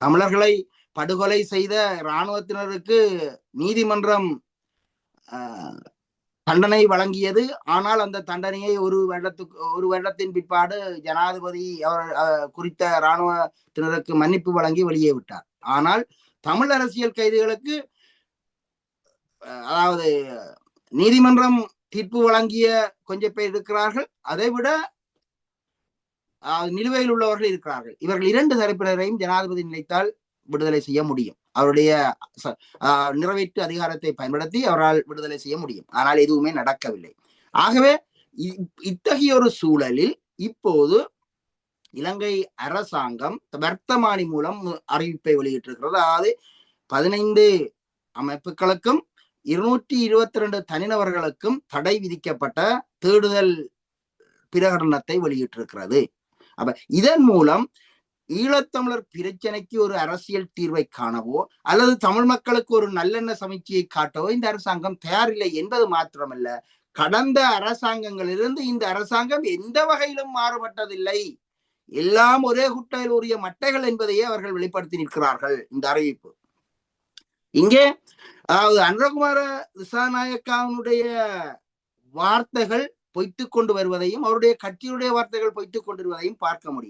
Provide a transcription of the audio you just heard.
தமிழர்களை படுகொலை செய்த இராணுவத்தினருக்கு நீதிமன்றம் தண்டனை வழங்கியது. ஆனால் அந்த தண்டனையை ஒரு வருடத்துக்கு ஒரு வருடத்தின் பிற்பாடு ஜனாதிபதி அவர் குறித்த இராணுவத்தினருக்கு மன்னிப்பு வழங்கி வெளியே விட்டார். ஆனால் தமிழ் அரசியல் கைதிகளுக்கு அதாவது நீதிமன்றம் தீர்ப்பு வழங்கிய கொஞ்சம் பேர் இருக்கிறார்கள். அதை விட நிலுவையில் உள்ளவர்கள் இருக்கிறார்கள். இவர்கள் இரண்டு தரப்பினரையும் ஜனாதிபதி நினைத்தால் விடுதலை செய்ய முடியும். அவருடைய நிறைவேற்று அதிகாரத்தை பயன்படுத்தி அவரால் விடுதலை செய்ய முடியும். ஆனால் எதுவுமே நடக்கவில்லை. ஆகவே இத்தகைய ஒரு சூழலில் இப்போது இலங்கை அரசாங்கம் வர்த்தமானி மூலம் அறிவிப்பை வெளியிட்டிருக்கிறது. அதாவது பதினைந்து அமைப்புகளுக்கும் இருநூற்றி இருபத்தி ரெண்டு தனிநபர்களுக்கும் தடை விதிக்கப்பட்ட தேடுதல் பிரகடனத்தை வெளியிட்டிருக்கிறது. அப்ப இதன் மூலம் ஈழத்தமிழர் பிரச்சனைக்கு ஒரு அரசியல் தீர்வை காணவோ அல்லது தமிழ் மக்களுக்கு ஒரு நல்லெண்ண சமைச்சியை காட்டவோ இந்த அரசாங்கம் தயாரில்லை என்பது மாத்திரமல்ல. கடந்த அரசாங்கங்களிலிருந்து இந்த அரசாங்கம் எந்த வகையிலும் மாறுபட்டதில்லை. எல்லாம் ஒரே குட்டையில் உரிய மட்டைகள் என்பதையே அவர்கள் வெளிப்படுத்தி நிற்கிறார்கள் இந்த அறிவிப்பு. இங்கே அதாவது அனுரகுமார திசாநாயக்காவுடைய வார்த்தைகள் பொய்த்து கொண்டு வருவதையும் அவருடைய கட்சியுடைய வார்த்தைகள் பொய்த்து கொண்டு வருவதையும் பார்க்க முடியும்.